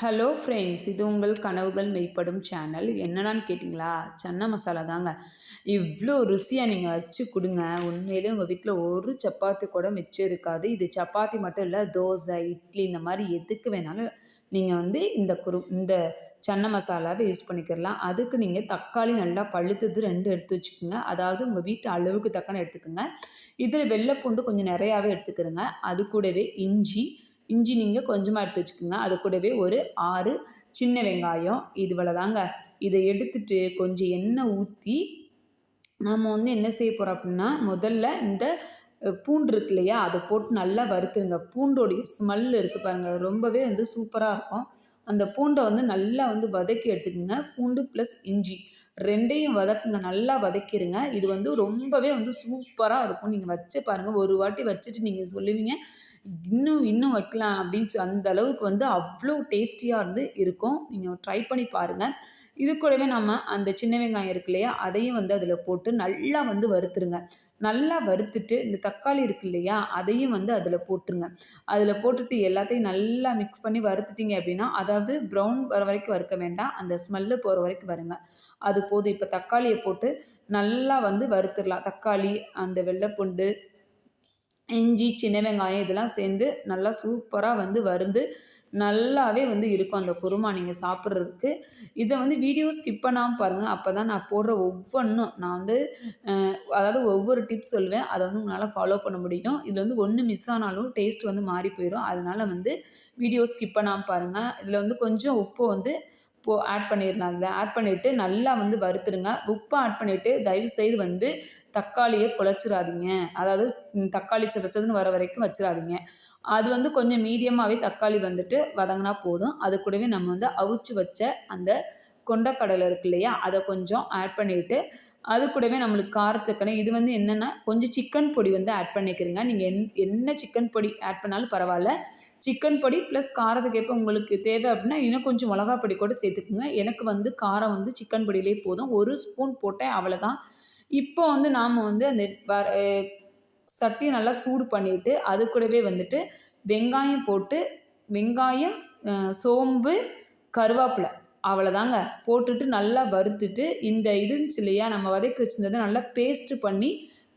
Hello friends இது உங்கள் கனவுகள் மெய்ப்படும் சேனல். என்னென்னு கேட்டிங்களா? சன்னா மசாலா தாங்க. இவ்வளோ ருசியாக நீங்கள் வச்சு கொடுங்க. உண்மையிலே உங்கள் வீட்டில் ஒரு சப்பாத்தி கூட மிச்சம் இருக்காது. இது சப்பாத்தி மட்டும் இல்லை தோசை இட்லி இந்த மாதிரி எதுக்கு வேணாலும் நீங்கள் வந்து இந்த குரு இந்த சன்ன மசாலாவை யூஸ் பண்ணிக்கிறலாம் அதுக்கு நீங்கள் தக்காளி நல்லா பழுத்தது ரெண்டு எடுத்து வச்சுக்கோங்க. அதாவது உங்கள் வீட்டு அளவுக்கு தக்கன எடுத்துக்கோங்க. இதில் வெள்ளைப்பூண்டு கொஞ்சம் நிறையாவே எடுத்துக்கிறோங்க. அது கூடவே இஞ்சி இஞ்சி நீங்கள் கொஞ்சமாக எடுத்து வச்சுக்கோங்க. அது கூடவே ஒரு ஆறு சின்ன வெங்காயம். இது இதை எடுத்துட்டு கொஞ்சம் எண்ணெய் ஊற்றி நம்ம வந்து என்ன செய்ய போகிறோம் அப்படின்னா முதல்ல இந்த பூண்டு இருக்கு இல்லையா? அதை போட்டு நல்லா வறுத்துருங்க. பூண்டோடைய ஸ்மெல் இருக்குது பாருங்கள் ரொம்பவே வந்து சூப்பராக இருக்கும். அந்த பூண்டை வந்து நல்லா வந்து வதக்கி எடுத்துக்கோங்க. பூண்டு ப்ளஸ் இஞ்சி ரெண்டையும் வதக்குங்க. நல்லா வதக்கிடுங்க இது வந்து ரொம்பவே வந்து சூப்பராக இருக்கும். நீங்கள் வச்சு பாருங்கள் ஒரு வாட்டி வச்சுட்டு நீங்கள் சொல்லுவீங்க. இன்னும் இன்னும் வைக்கலாம் அப்படின்னு அந்த அளவுக்கு வந்து அவ்வளோ டேஸ்டியாக இருந்து இருக்கும். நீங்கள் ட்ரை பண்ணி பாருங்கள் இது கூடவே நம்ம அந்த சின்ன வெங்காயம் இருக்கு இல்லையா அதையும் வந்து அதில் போட்டு நல்லா வந்து வறுத்துருங்க. நல்லா வறுத்துட்டு இந்த தக்காளி இருக்கு இல்லையா அதையும் வந்து அதில் போட்டுருங்க. அதில் போட்டுட்டு எல்லாத்தையும் நல்லா மிக்ஸ் பண்ணி வறுத்துட்டிங்க அப்படின்னா அதாவது ப்ரௌன் வர வரைக்கும் வறுக்க வேண்டாம். அந்த ஸ்மெல்லு போகிற வரைக்கும் வருங்க. அது போதும். இப்போ தக்காளியை போட்டு நல்லா வந்து வறுத்துடலாம். தக்காளி அந்த வெள்ளைப்பூண்டு இஞ்சி சின்ன வெங்காயம் இதெல்லாம் சேர்ந்து நல்லா சூப்பராக வந்து வருந்து நல்லாவே வந்து இருக்கும் அந்த குருமா நீங்கள் சாப்பிட்றதுக்கு. இதை வந்து வீடியோ ஸ்கிப் பண்ணாமல் பாருங்கள் அப்போ தான் நான் போடுற ஒவ்வொன்றும் நான் வந்து அதாவது ஒவ்வொரு டிப்ஸ் சொல்லுவேன். அதை வந்து உங்களால் ஃபாலோ பண்ண முடியும். இதில் வந்து ஒன்று மிஸ் ஆனாலும் டேஸ்ட் வந்து மாறி போயிடும் அதனால் வந்து வீடியோ ஸ்கிப் பண்ணாமல் பாருங்கள் இதில் வந்து கொஞ்சம் உப்பு வந்து போ ஆட் பண்ணிடலாம் ஆட் பண்ணிவிட்டு நல்லா வந்து வறுத்துடுங்க. உப்பு ஆட் பண்ணிவிட்டு தயவுசெய்து வந்து தக்காளியை குழச்சிடாதீங்க அதாவது தக்காளி சிறச்சதுன்னு வர வரைக்கும் வச்சிடாதீங்க அது வந்து கொஞ்சம் மீடியமாகவே தக்காளி வந்துட்டு வதங்கினா போதும். அது கூடவே நம்ம வந்து அவிச்சு வச்ச அந்த கொண்டக்கடலை இருக்கு இல்லையா அதை கொஞ்சம் ஆட் பண்ணிவிட்டு அது கூடவே நம்மளுக்கு காரத்துக்கான இது வந்து என்னென்னா கொஞ்சம் சிக்கன் பொடி வந்து ஆட் பண்ணிக்கிறீங்க. நீங்கள் என் என்ன சிக்கன் பொடி ஆட் பண்ணாலும் பரவாயில்ல. சிக்கன் பொடி ப்ளஸ் காரத்துக்கு ஏற்ப உங்களுக்கு தேவை அப்படின்னா இன்னும் கொஞ்சம் மிளகா பொடி கூட சேர்த்துக்குங்க. எனக்கு வந்து காரம் வந்து சிக்கன் பொடியிலே போதும். ஒரு ஸ்பூன் போட்டேன் அவ்வளோதான் இப்போ வந்து நாம் வந்து அந்த சட்டியை நல்லா சூடு பண்ணிவிட்டு அது கூடவே வந்துட்டு வெங்காயம் போட்டு வெங்காயம் சோம்பு கருவேப்பிலை அவ்வளோதாங்க போட்டுட்டு நல்லா வறுத்துட்டு இந்த இருந்துச்சு இல்லையா நம்ம வதக்கி வச்சுருந்ததை நல்லா பேஸ்ட்டு பண்ணி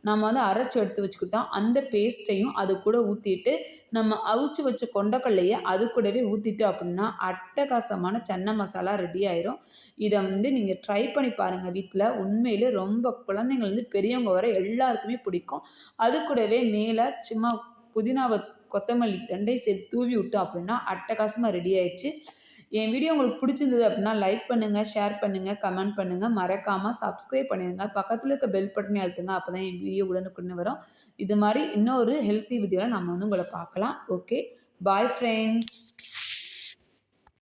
நம்ம வந்து அரைச்சி எடுத்து வச்சுக்கிட்டோம். அந்த பேஸ்ட்டையும் அது கூட ஊற்றிட்டு நம்ம அவிச்சு வச்ச கொண்டக்கடலையை அது கூடவே ஊற்றிட்டு அப்படின்னா அட்டகாசமான சன்ன மசாலா ரெடி ஆயிரும். இதை வந்து நீங்கள் ட்ரை பண்ணி பாருங்கள் வீட்டில் உண்மையிலே ரொம்ப குழந்தைங்கள்லேருந்து பெரியவங்க வர எல்லாருக்குமே பிடிக்கும். அது கூடவே மேலே சும்மா புதினாவை கொத்தமல்லி ரெண்டையும் சேர்த்து தூவி விட்டோம் அப்படின்னா அட்டகாசமாக ரெடி ஆயிடுச்சு. என் வீடியோ உங்களுக்கு பிடிச்சிருந்தது அப்படின்னா லைக் பண்ணுங்கள் ஷேர் பண்ணுங்கள் கமெண்ட் பண்ணுங்கள் மறக்காமல் சப்ஸ்கிரைப் பண்ணிடுங்க. பக்கத்தில் இருக்க பெல் பட்டனை அழுத்துங்க அப்போ தான் என் வீடியோ உடனுக்குன்னு வரும். இது மாதிரி இன்னொரு ஹெல்த்தி வீடியோவில் நம்ம வந்து உங்களை பார்க்கலாம். Okay bye friends